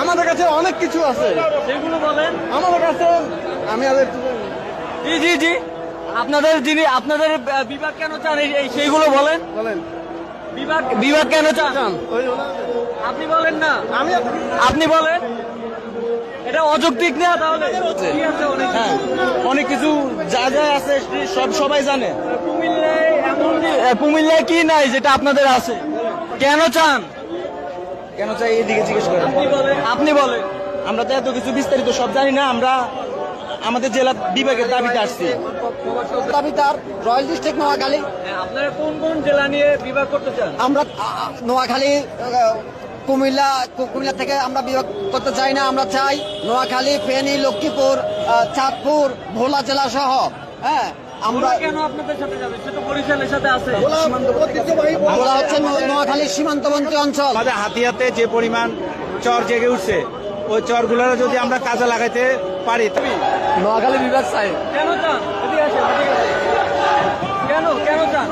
আমাদের কাছে অনেক কিছু আছে। সেগুলো বলেন। আমাদের কাছে আমি আর জি জি জি। আপনাদের যিনি আপনাদের বিভাগ কেন চান? এই- সেইগুলো বলেন। বলেন। বিভাগ বিভাগ কেন চান? আপনি বলেন না। আমি আপনি বলেন। এটা অযৌক্তিক না তাহলে? অনেক হ্যাঁ অনেক কিছু যা যা আছে সব সবাই জানে। কুমিল্লায় কুমিল্লায় কি নাই যেটা আপনাদের আছে? কেন চান? কেন চাই এদিকে জিজ্ঞেস করেন? আপনি বলেন। আপনি বলেন। আমরা তো এত কিছু বিস্তারিত সব জানি না আমরা আমাদের জেলা বিভাগের দাবিতে আসছি। দাবি তার রয়্যাল ডিস্ট্রিক্ট নোয়াখালী। হ্যাঁ, আপনারা কোন কোন জেলা নিয়ে বিভাগ করতে চান? আমরা নোয়াখালী কুমিল্লা কুমিল্লা থেকে আমরা বিভাগ করতে চাই না আমরা চাই নোয়াখালী ফেনী লক্ষ্মীপুর চাঁদপুর ভোলা জেলা সহ হ্যাঁ আমরা কেন আপনাদের সাথে যাবে? সে বরিশালের সাথে আছে। ভোলা হচ্ছে নো- নোয়াখালীর সীমান্তবর্তী অঞ্চল। আমাদের হাতিয়াতে যে পরিমাণ চর জেগে উঠছে ওই চর চরগুলো যদি আমরা কাজে লাগাইতে পারি তবে নোয়াখালী বিভাগ চাই কেন চান। কেন কেন চান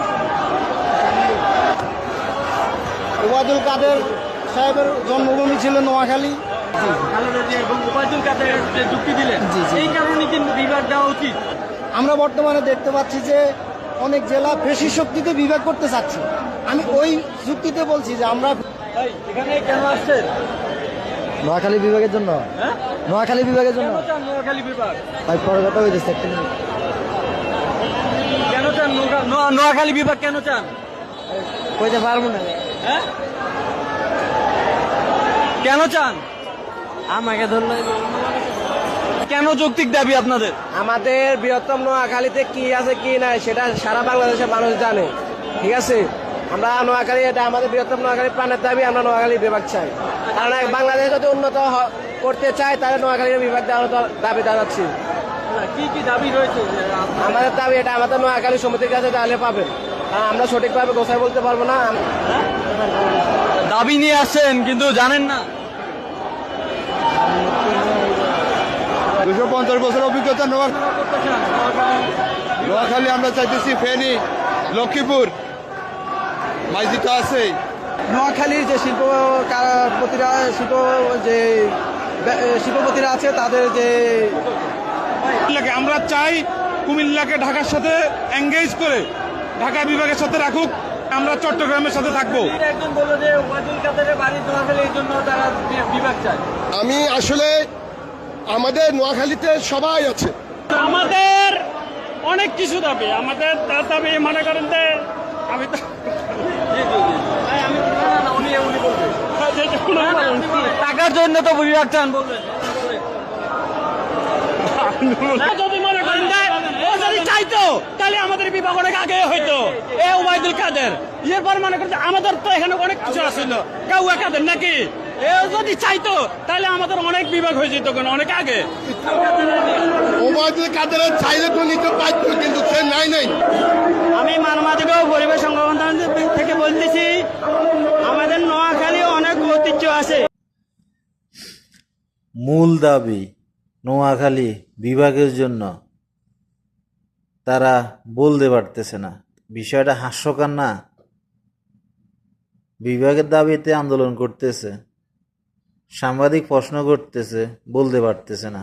ওবায়দুল কাদের সাহেবের জন্মভূমি ছিল নোয়াখালী। খালেদা জিয়া এবং উপায়দুল কাদের যে যুক্তি দিলেন এই কারণে কিন্তু বিভাগ দেওয়া উচিত? আমরা বর্তমানে দেখতে পাচ্ছি যে অনেক জেলা বেশি শক্তিতে বিভাগ করতে চাচ্ছে। আমি ওই যুক্তিতে বলছি যে আমরা এখানে কেন আসছেন? নোয়াখালী বিভাগের জন্য। হ্যাঁ? নোয়াখালী বিভাগের জন্য। নোয়াখালী বিভাগ? ভাই পরে কথা একটা কেন চান নোয়া- নোয়া- নোয়াখালী বিভাগ কেন চান? কইতে পারব না। হ্যাঁ? কেন চান? আমাকে ধরলে কেন যৌক্তিক দাবি আপনাদের? আমাদের বৃহত্তম নোয়াখালীতে কি আছে কি নাই সেটা সারা বাংলাদেশের মানুষ জানে। ঠিক আছে? আমরা নোয়াখালী এটা আমাদের বৃহত্তম নোয়াখালী প্রাণের দাবি আমরা নোয়াখালী বিভাগ চাই। কারণ বাংলাদেশ যদি উন্নত করতে চাই তাহলে নোয়াখালীর বিভাগ দেওয়ার দাবি জানাচ্ছি কি কি দাবি রয়েছে? আমাদের দাবি এটা আমাদের নোয়াখালী সমিতির কাছে তাহলে পাবেন। আমরা সঠিকভাবে গোছায় বলতে পারব না। দাবি নিয়ে আসছেন কিন্তু জানেন না। দুশো পঞ্চাশ বছর অভিজ্ঞতা নোয়া করতে নোয়াখালী আমরা চাইতেছি ফেনী লক্ষ্মীপুর মাইজি তো আছেই নোয়াখালীর যে শিল্প প্রতিরা শিল্প যে শিল্পপতিরা আছে তাদের যে আমরা চাই কুমিল্লাকে ঢাকার সাথে এঙ্গেজ করে ঢাকা বিভাগের সাথে রাখুক আমরা চট্টগ্রামের সাথে থাকব। একজন বলল যে ওয়াজুল কাদের বাড়ি নোয়াখালী এই জন্য তারা বিভাগ চায়। আমি আসলে আমাদের নোয়াখালীতে সবাই আছে। আমাদের অনেক কিছু দাবি আমাদের তার দাবি মনে করেন যে আমি তো। টাকার জন্য তো বিভাগ চান বলবেন যদি মনে করেন যে ও যদি চাইতো তাহলে আমাদের বিভাগ অনেক আগে হইতো। এ ওবায়দুল কাদের। এরপর মনে করেন আমাদের তো এখানে অনেক কিছু আছিল কাউয়া কাদের নাকি? এ যদি চাইতো তাহলে আমাদের অনেক বিভাগ হয়ে যেত কেন অনেক আগে। ওবায়দুল কাদের চাইলে তো নিতে পারত কিন্তু সে নাই নাই। আমি মানবাধিক ও পরিবেশ সংগঠন থেকে বলতেছি আমাদের নোয়াখালী অনেক ঐতিহ্য আছে। মূল দাবি নোয়াখালী বিভাগের জন্য তারা বলতে পারতেছে না। বিষয়টা হাস্যকর না? বিভাগের দাবিতে আন্দোলন করতেছে। সাংবাদিক প্রশ্ন করতেছে বলতে পারতেছে না।